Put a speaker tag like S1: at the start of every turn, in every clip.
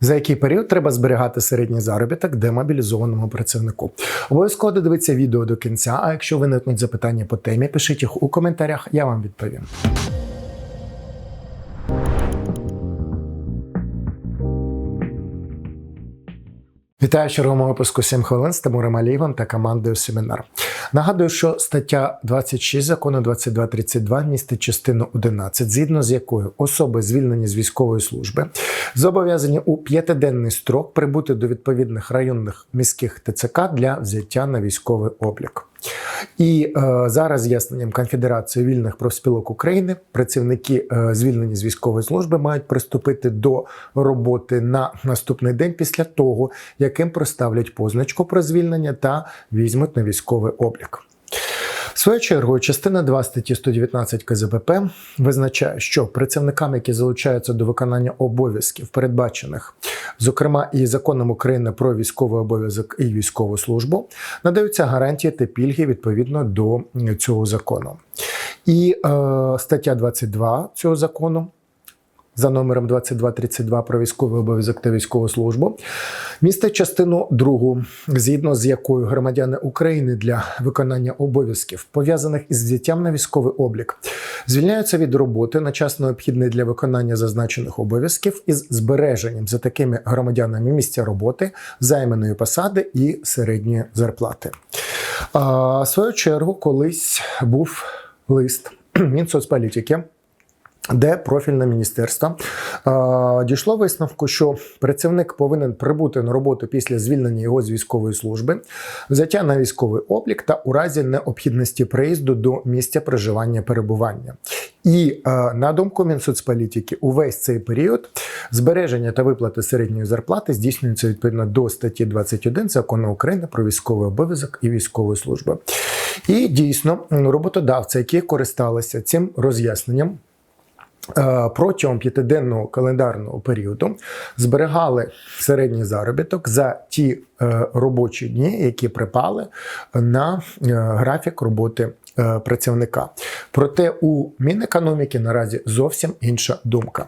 S1: За який період треба зберігати середній заробіток демобілізованому працівнику? Обов'язково додивіться відео до кінця. А якщо виникнуть запитання по темі, пишіть їх у коментарях, я вам відповім. Вітаю в черговому випуску 7 хвилин з Тимуром Алієвим та командою Семінар. Нагадую, що стаття 26 закону 2232 містить частину 11, згідно з якою особи, звільнені з військової служби, зобов'язані у п'ятиденний строк прибути до відповідних районних міських ТЦК для взяття на військовий облік. І е, за роз'ясненням Конфедерації вільних профспілок України працівники е, звільнені з військової служби мають приступити до роботи на наступний день після того, яким проставлять позначку про звільнення та візьмуть на військовий облік. В свою чергу, частина 2 статті 119 КЗПП визначає, що працівникам, які залучаються до виконання обов'язків, передбачених, зокрема і законом України про військовий обов'язок і військову службу, надаються гарантії та пільги відповідно до цього закону. І е, стаття 22 цього закону. За номером 2232 про військовий обов'язок та військову службу містить частину другу, згідно з якою громадяни України для виконання обов'язків, пов'язаних із взяттям на військовий облік, звільняються від роботи на час необхідний для виконання зазначених обов'язків із збереженням за такими громадянами місця роботи, займаної посади і середньої зарплати. А, в свою чергу, колись був лист Мінсоцполітики, де профільне міністерство дійшло висновку, що працівник повинен прибути на роботу після звільнення його з військової служби, взяття на військовий облік та у разі необхідності приїзду до місця проживання перебування. І на думку Мінсоцполітики, увесь цей період збереження та виплати середньої зарплати здійснюється відповідно до статті 21 закону України про військовий обов'язок і військову службу. І дійсно роботодавці, які користалися цим роз'ясненням. Е, Протягом п'ятиденного календарного періоду зберігали середній заробіток за ті е, робочі дні, які припали на е, графік роботи працівника. Проте у Мінекономіки наразі зовсім інша думка.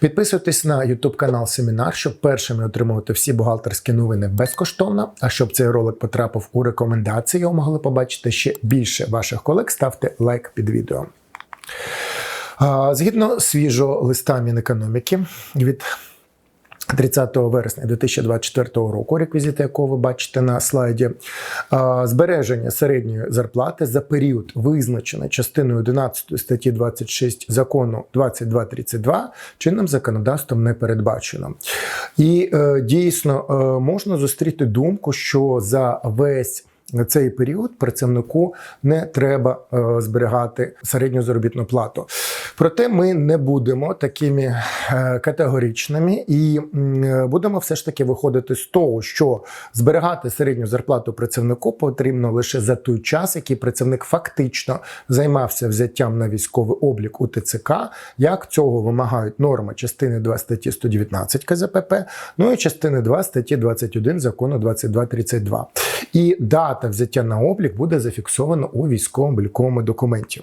S1: Підписуйтесь на YouTube канал Семінар, щоб першими отримувати всі бухгалтерські новини безкоштовно. А щоб цей ролик потрапив у рекомендації, його могли побачити ще більше ваших колег. Ставте лайк під відео. Згідно свіжого листа Мінекономіки від 30 вересня 2024 року, реквізити якого ви бачите на слайді, збереження середньої зарплати за період, визначений частиною 11 статті 26 закону 2232, чинним законодавством не передбачено. І е, дійсно е, можна зустріти думку, що за весь на цей період працівнику не треба е, зберігати середню заробітну плату. Проте ми не будемо такими е, категоричними і е, будемо все ж таки виходити з того, що зберігати середню зарплату працівнику потрібно лише за той час, який працівник фактично займався взяттям на військовий облік у ТЦК, як цього вимагають норми частини 2 статті 119 КЗПП, ну і частини 2 статті 21 закону 2232. І дата взяття на облік буде зафіксована у військово-обліковому документі.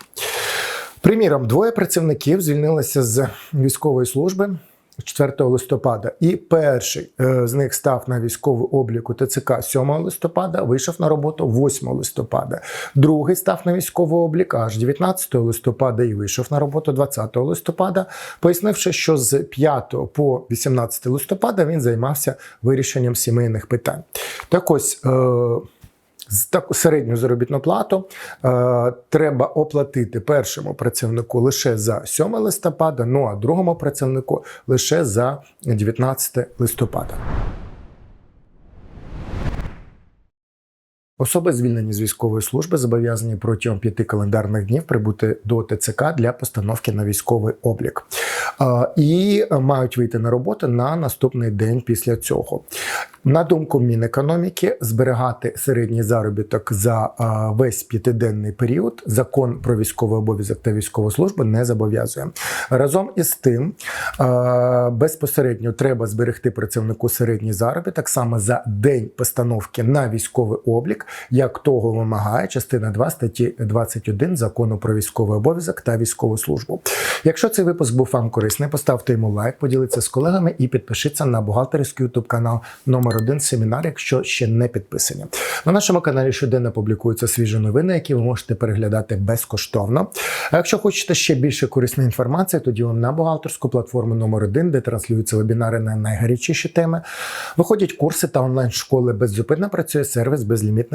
S1: Приміром, двоє працівників звільнилися з військової служби 4 листопада, і перший е, з них став на військовий облік у ТЦК 7 листопада, вийшов на роботу 8 листопада. Другий став на військовий облік аж 19 листопада і вийшов на роботу 20 листопада, пояснивши, що з 5 по 18 листопада він займався вирішенням сімейних питань. Так ось. Е, таку середню заробітну плату е, треба оплатити першому працівнику лише за 7 листопада, ну а другому працівнику лише за 19 листопада. Особи, звільнені з військової служби, зобов'язані протягом п'яти календарних днів прибути до ТЦК для постановки на військовий облік і мають вийти на роботу на наступний день після цього. На думку Мінекономіки, зберігати середній заробіток за весь п'ятиденний період закон про військовий обов'язок та військову службу не зобов'язує. Разом із тим, безпосередньо треба зберегти працівнику середній заробіток саме за день постановки на військовий облік як того вимагає частина 2 статті 21 закону про військовий обов'язок та військову службу. Якщо цей випуск був вам корисний, поставте йому лайк, поділіться з колегами і підпишіться на бухгалтерський ютуб канал номер 1 семінар, якщо ще не підписані. На нашому каналі щоденно публікуються свіжі новини, які ви можете переглядати безкоштовно. А якщо хочете ще більше корисної інформації, тоді вам на бухгалтерську платформу номер 1 де транслюються вебінари на найгарячіші теми. Виходять курси та онлайн-школи. Беззупинно працює сервіс безлімітних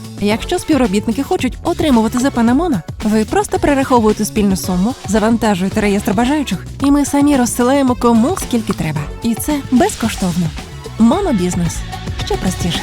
S2: Якщо співробітники хочуть отримувати ЗП на Моно, ви просто перераховуєте спільну суму, завантажуєте реєстр бажаючих, і ми самі розсилаємо кому скільки треба. І це безкоштовно. Монобізнес ще простіше.